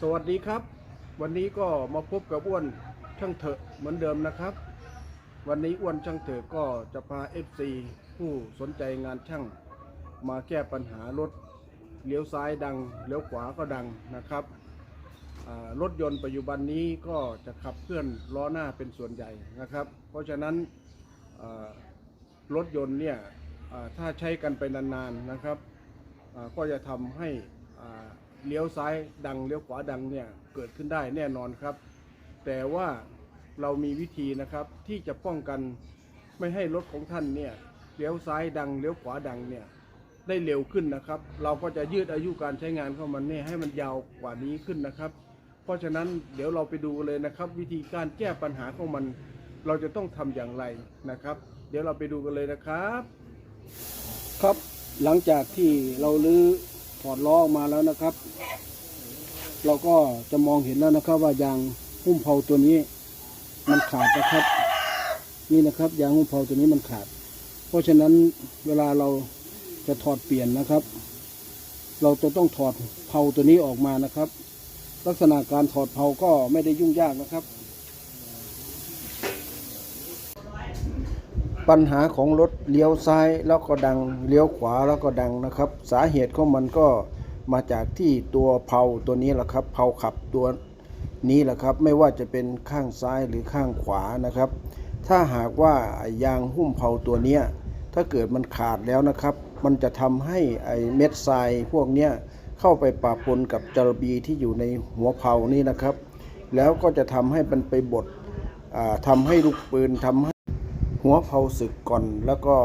สวัสดีครับ วันนี้ก็มาพบกับอ้วนช่างเถอะเหมือนเดิมนะครับ วันนี้อ้วนช่างเถอะก็จะพา FC ผู้สนใจงานช่าง มาแก้ปัญหารถเลี้ยวซ้ายดังเลี้ยวขวาก็ดังนะครับรถยนต์ปัจจุบันนี้ก็จะขับเคลื่อนล้อหน้าเป็นส่วนใหญ่นะครับ เพราะฉะนั้นรถยนต์เนี่ยถ้าใช้กันไปนานๆนะครับก็จะทำให้อ่า เลี้ยวซ้ายดังเลี้ยวขวาดังเนี่ยเกิดขึ้นได้แน่นอนครับ แต่ว่าเรามีวิธีนะครับที่จะป้องกันไม่ให้รถของท่านเนี่ยเลี้ยวซ้ายดังเลี้ยวขวาดังเนี่ยได้เร็วขึ้นนะครับ เราก็จะยืดอายุการใช้งานของมันเนี่ยให้มันยาวกว่านี้ขึ้นนะครับ เพราะฉะนั้นเดี๋ยวเราไปดูเลยนะครับ วิธีการแก้ปัญหาของมัน เราจะต้องทำอย่างไรนะครับ เดี๋ยวเราไปดูกันเลยนะครับ ครับหลังจากที่เราลื้อ ถอดล้อออกมาแล้วนะครับ เราก็จะมองเห็นแล้วนะครับ ว่ายางหุ้มเผาตัวนี้ มันขาดนะครับ นี่นะครับ ยางหุ้มเผาตัวนี้มันขาด เพราะฉะนั้นเวลาเราจะถอดเปลี่ยนนะครับ เราจะต้องถอดเผาตัวนี้ออกมานะครับ ลักษณะการถอดเผาก็ไม่ได้ยุ่งยากนะครับ ปัญหาของรถเลี้ยวซ้ายแล้วก็ดังเลี้ยวขวาแล้วก็ดังนะครับ สาเหตุของมันก็มาจากที่ตัวเพลาตัวนี้แหละครับเพลาขับตัวนี้แหละครับ ไม่ว่าจะเป็นข้างซ้ายหรือข้างขวานะครับ ถ้าหากว่ายางหุ้มเพลาตัวเนี้ยถ้าเกิดมันขาดแล้วนะครับ มันจะทำให้ไอเม็ดทรายพวกเนี้ยเข้าไปปะปนกับจระบีที่อยู่ในหัวเพลานี่นะครับ แล้วก็จะทำให้มันไปบดอ่าทำให้ลูกปืนทำใหัวเผาสึกก่อน แล้วก็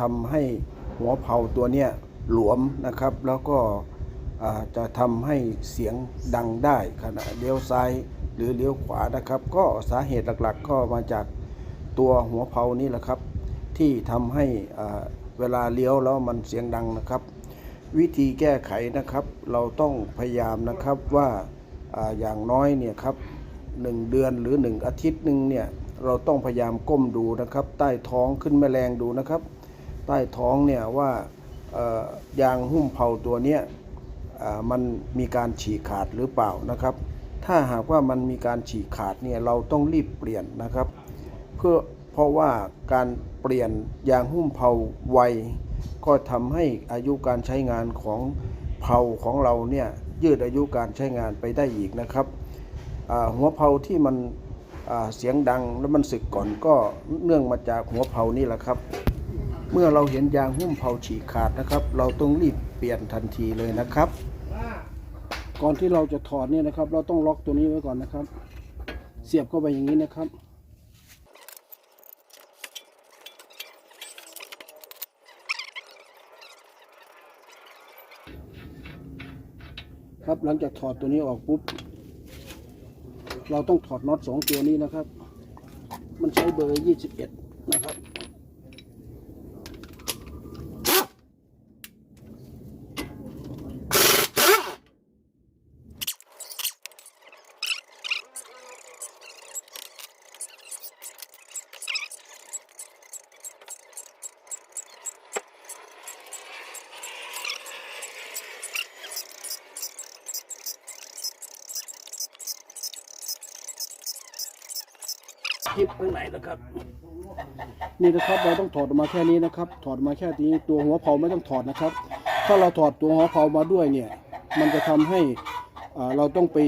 ทำให้หัวเผาตัวเนี้ยหลวมนะครับ แล้วก็จะทำให้เสียงดังได้ขณะเลี้ยวซ้ายหรือเลี้ยวขวานะครับ ก็สาเหตุหลักๆ ก็มาจากตัวหัวเผานี่แหละครับ ที่ทำให้เวลาเลี้ยวแล้วมันเสียงดังนะครับ วิธีแก้ไขนะครับ เราต้องพยายามนะครับว่าอาอย่างน้อยเนี่ยครับหนึ่งเดือนหรือหนึ่งอาทิตย์หนึ่งเนี่ย เราต้องพยายามก้มดูนะครับ ใต้ท้องขึ้นแมลงดูนะครับ ใต้ท้องเนี่ยว่ายางหุ้มเผาตัวเนี้ยมันมีการฉีกขาดหรือเปล่านะครับ ถ้าหากว่ามันมีการฉีกขาดเนี่ยเราต้องรีบเปลี่ยนนะครับ เพื่อเพราะว่าการเปลี่ยนยางหุ้มเผาไวก็ทำให้อายุการใช้งานของเผาของเราเนี่ยยืดอายุการใช้งานไปได้อีกนะครับหัวเผาที่มัน เสียงดังแล้วมันสึกก่อนก็เนื่องมาจากหัวเผานี่แหละครับ เมื่อเราเห็นยางหุ้มเผาฉีกขาดนะครับ เราต้องรีบเปลี่ยนทันทีเลยนะครับ ก่อนที่เราจะถอดเนี่ยนะครับ เราต้องล็อกตัวนี้ไว้ก่อนนะครับ เสียบเข้าไปอย่างนี้นะครับครับหลังจากถอดตัวนี้ออกปุ๊บ เราต้องถอดน็อตสองตัวนี้นะครับ มันใช้เบอร์ยี่สิบเอ็ด จิบข้างในนะครับ นี่นะครับเราต้องถอดออกมาแค่นี้นะครับ ถอดมาแค่นี้ตัวหัวเผาไม่ต้องถอดนะครับ ถ้าเราถอดตัวหัวเผามาด้วยเนี่ย มันจะทำให้อ่าเราต้องไป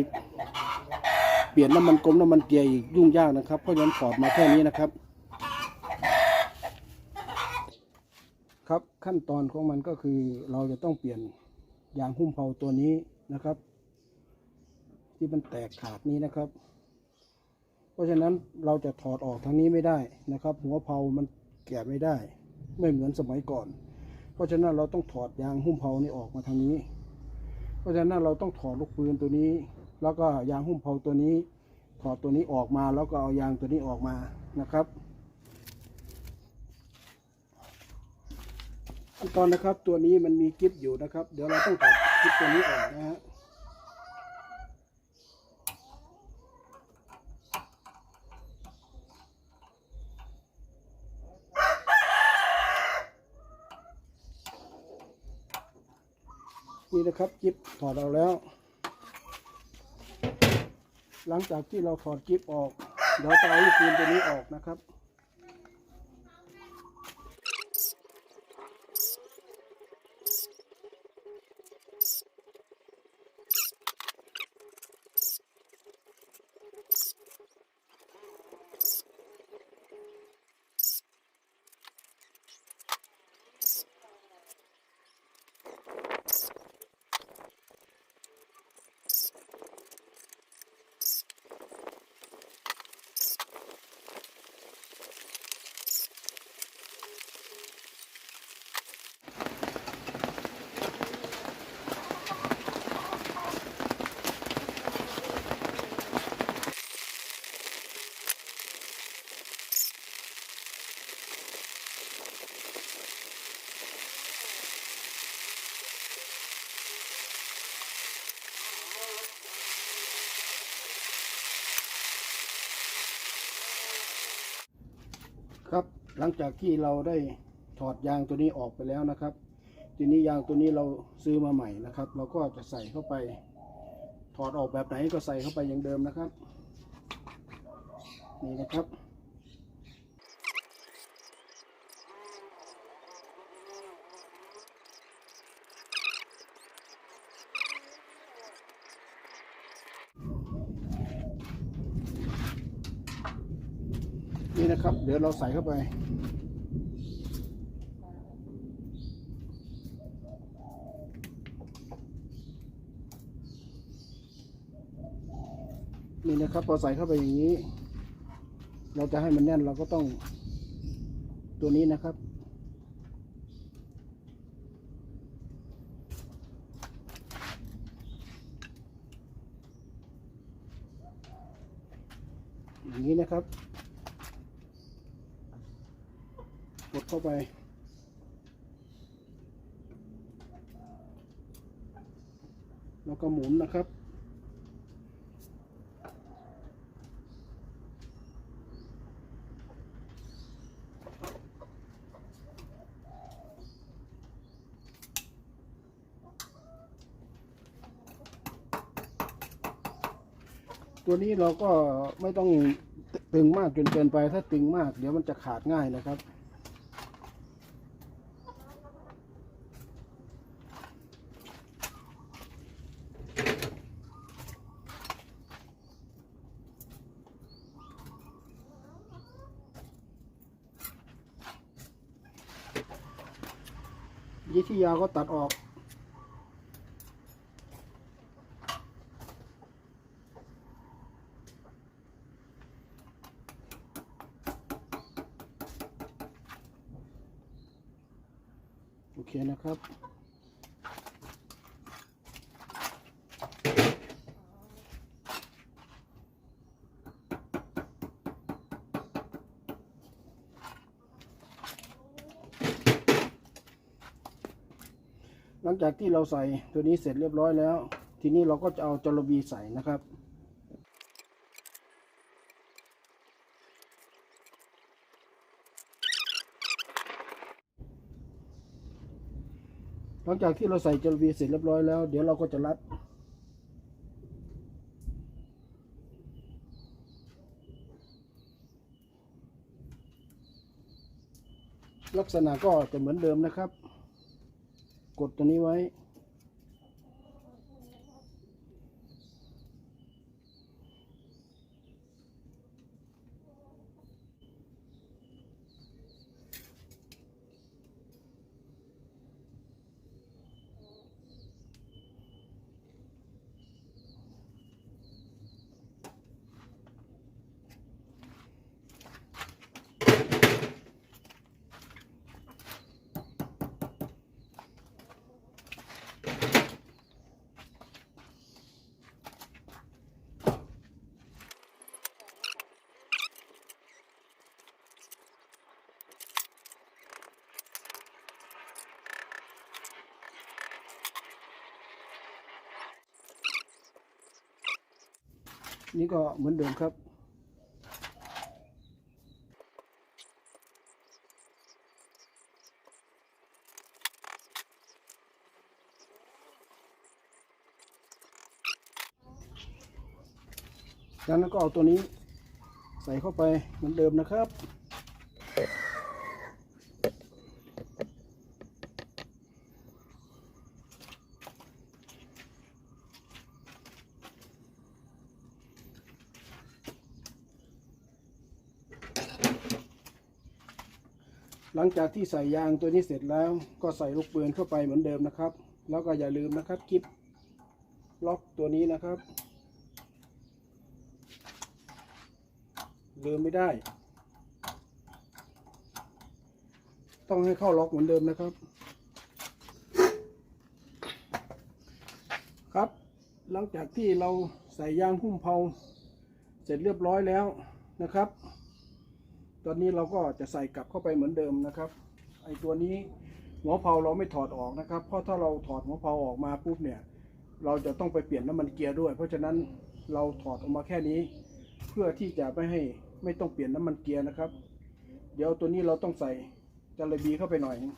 เปลี่ยนน้ำมันกลมน้ำมันเกียร์อีกยุ่งยากนะครับ เพราะฉะนั้นถอดมาแค่นี้นะครับ ครับขั้นตอนของมันก็คือเราจะต้องเปลี่ยนยางหุ้มเผาตัวนี้นะครับ ที่มันแตกขาดนี้นะครับ เพราะฉะนั้นเราจะถอดออกทางนี้ไม่ได้นะครับ หัวเผามันแกะไม่ได้ ไม่เหมือนสมัยก่อน เพราะฉะนั้นเราต้องถอดยางหุ้มเผานี้ออกมาทางนี้ เพราะฉะนั้นเราต้องถอดลูกปืนตัวนี้ แล้วก็ยางหุ้มเผาตัวนี้ ถอดตัวนี้ออกมาแล้วก็เอายางตัวนี้ออกมานะครับขั้นตอนนะครับตัวนี้มันมีกิ๊บอยู่นะครับ เดี๋ยวเราต้องถอดกิ๊บตัวนี้ออกนะฮะ นะครับกิฟถอดออกแล้ว หลังจากที่เราถอดกิฟออก เดี๋จะเอาลูกปืนตัวนี้ออกนะครับ หลังจากที่เราได้ถอดยางตัวนี้ออกไปแล้วนะครับ ทีนี้ยางตัวนี้เราซื้อมาใหม่นะครับ เราก็จะใส่เข้าไป ถอดออกแบบไหนก็ใส่เข้าไปอย่างเดิมนะครับ นี่นะครับ ครับ เดี๋ยวเราใส่เข้าไป นี่นะครับพอใส่เข้าไปอย่างนี้ เราจะให้มันแน่นเราก็ต้องตัวนี้นะครับอย่างนี้นะครับ กด เข้าไป แล้วก็หมุนนะครับตัวนี้เราก็ไม่ต้องตึงมากจนเกินไปถ้าตึงมาก เดี๋ยวมันจะขาดง่ายนะครับ ยี่ที่ยาก็ตัดออก โอเคนะครับ หลั งจากที่เราใส่ตัวนี้เสร็จเรียบร้อยแล้ว ทีนี้เราก็จะเอาจระบีใส่นะครับหลังจากที่เราใส่จระบีเสร็จเรียบร้อยแล้ว เดี๋ยวเราก็จะรัด ลักษณะก็จะเหมือนเดิมนะครับ กดตั นี่ก็เหมือนเดิมครับจากนั้นก็เอาตัวนี้ใส่เข้าไปเหมือนเดิมนะครับ หลังจากที่ใส่ยางตัวนี้เสร็จแล้วก็ใส่ลูกปืนเข้าไปเหมือนเดิมนะครับ แล้วก็อย่าลืมนะครับกิฟล็อกตัวนี้นะครับ ลืมไม่ได้ ต้องให้เข้าล็อกเหมือนเดิมนะครับ ครับ หลังจากที่เราใส่ยางหุ้มเพาเสร็จเรียบร้อยแล้วนะครับ ตอนนี้เราก็จะใส่กลับเข้าไปเหมือนเดิมนะครับ ไอตัวนี้หัวเพาเราไม่ถอดออกนะครับ เพราะถ้าเราถอดหัวเพาออกมาปุ๊บเนี่ย เราจะต้องไปเปลี่ยนน้ำมันเกียร์ด้วย เพราะฉะนั้นเราถอดออกมาแค่นี้ เพื่อที่จะไม่ให้ไม่ต้องเปลี่ยนน้ำมันเกียร์นะครับ เดี๋ยวตัวนี้เราต้องใส่จาระบีเข้าไปหน่อยนะ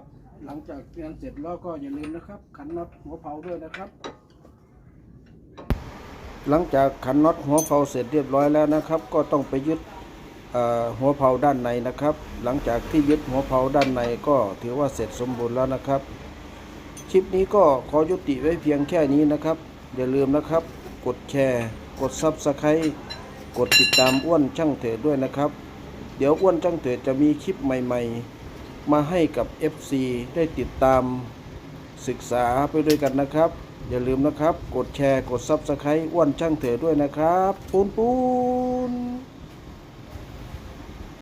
บห ลังจากงานเสร็จแล้วก็อย่าลืมนะครับ ขันน็อตหัวเผาด้วยนะครับ หลังจากขันน็อตหัวเผาเสร็จเรียบร้อยแล้วนะครับ ก็ต้องไปยึดหัวเผาด้านในนะครับ หลังจากที่ยึดหัวเผาด้านในก็ถือว่าเสร็จสมบูรณ์แล้วนะครับ คลิปนี้ก็ขอยุติไว้เพียงแค่นี้นะครับ อย่าลืมนะครับ กดแชร์ กดซับสไครต์กดติดตามอ้วนช่างเถิดด้วยนะครับ เดี๋ยวอ้วนช่างเถิดจะมีคลิปใหม่ ๆ มาให้กับ FC ได้ติดตามศึกษาไปด้วยกันนะครับ อย่าลืมนะครับ กดแชร์กดซับสไครต์อ้วนช่างเถิดด้วยนะครับ ปูนปูน